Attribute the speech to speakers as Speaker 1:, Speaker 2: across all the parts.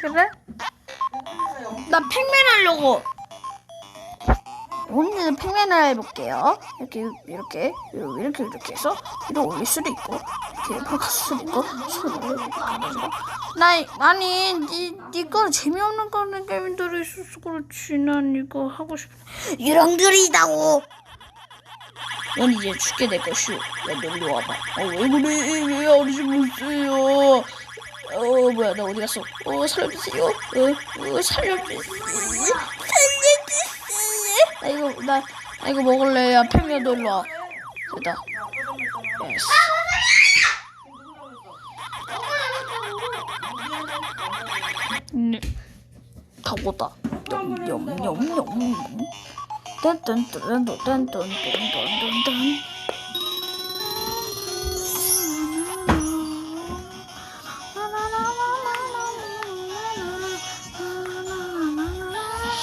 Speaker 1: 그래? 나 팩맨 하려고. 오늘은 팩맨을 해볼게요. 이렇게 이렇게 이렇게 이렇게 해서 위로 올릴 수도 있고 이렇게 갈 수도 있고 손으로 가가지고 나 아니 니 니가 재미없는 거는 게임들이 있어서 그렇지 난 이거 하고 싶어. 유령들이다고. 넌 이제 죽게 될 것이오. 야, 너 이리 와봐. 어, 왜 그래? 왜 어리지 못해요? 어, 뭐야, 나 어디 갔어? 어, 살려주세요. 어, 어, 살려주세요. 살려주세요. 나 이거, 나, 나 이거 먹을래. 야, 팽이야, 너 일로 와. 됐다. 예스. 네. 다 먹었다. 냠냠냠냠. 딴딴딴딴딴딴딴딴딴.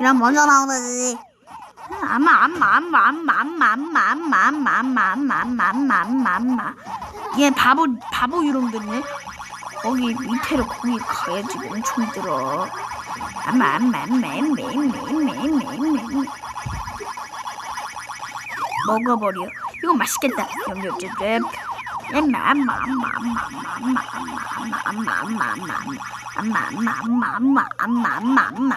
Speaker 1: 이런 먼저 나오는지 아마 암마 암마 암마 암마 암마 암마 암마 암마 암마 암마 암마 암마 암마 얘 바보 바보 유령들이네 거기 밑에로 거기 가야지 엄청 들어 암마 암마 암마 암마 암마 암마 암마 암마 먹어버려 이거 맛있겠다 염려ጭጭ 엄마 엄마 엄마 엄마 엄마 엄마 엄마 엄마 엄마 엄마 엄마 엄마 엄마 엄마 엄마 엄마 엄마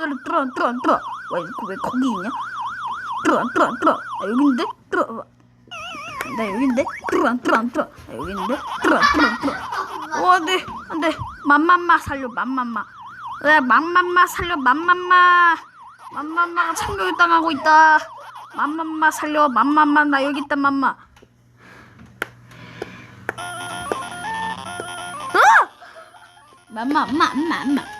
Speaker 1: 들어 들어 들어 들어. 왜, 왜 거기 있냐? 들어 들어 들어. 아, 여긴데? 들어 나 여긴데? 들어 들어 들어. 나 여긴데? 들어 들어 들어. 어 안돼 안돼. 맘맘마 살려 맘맘마. 왜 맘맘마 살려 맘맘마. 맘맘마가 참교육 당하고 있다. 맘맘마 살려 맘맘마. 나 여기 있다 맘마. 어? 맘마 맘마 맘마.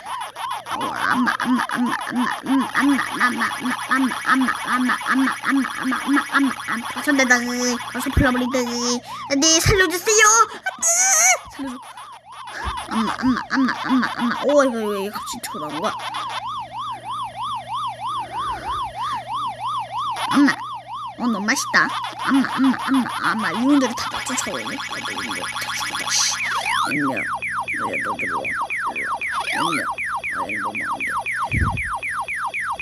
Speaker 1: 네어 너무 안 돼.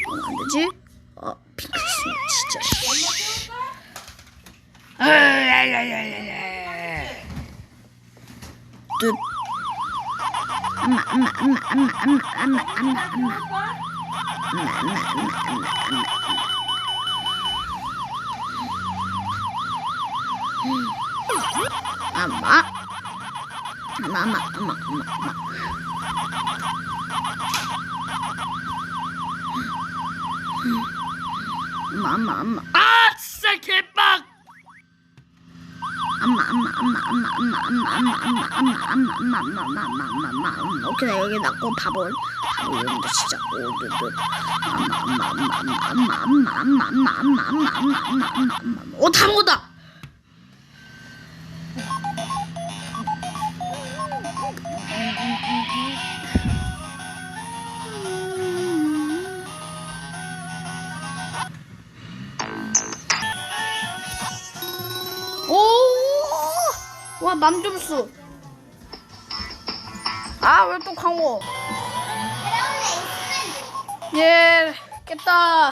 Speaker 1: 어, 안 되지? 어, 핑크스는 진짜. 씨. 뜻. 엄마, 엄마, 엄마, 엄마, 엄마, 엄마, 엄마, 엄마. 엄마, 엄마, 엄마, 엄마, 엄마. 엄마. 엄마, 엄마, 엄마, 엄마, 엄마. 엄마, 엄마, 엄마.
Speaker 2: 아 진짜 개빡
Speaker 1: 엄마, 엄마, 엄마, 엄마, 엄마, 엄마, 엄마, 엄마, 엄마, 엄마, 엄마, 엄마, 엄마, 엄마, 엄마, 엄마, 엄마. 오케이, 나 여기 놨고 바보, 바보 이런데 진짜 오르르. 엄마, 엄마, 엄마, 엄마, 엄마, 엄마, 엄마, 엄마, 엄마, 엄마, 엄마, 엄마, 엄마, 엄마. 오, 다 먹었다. 오! 와 남점수. 아 왜 또 광고? 예 깼다.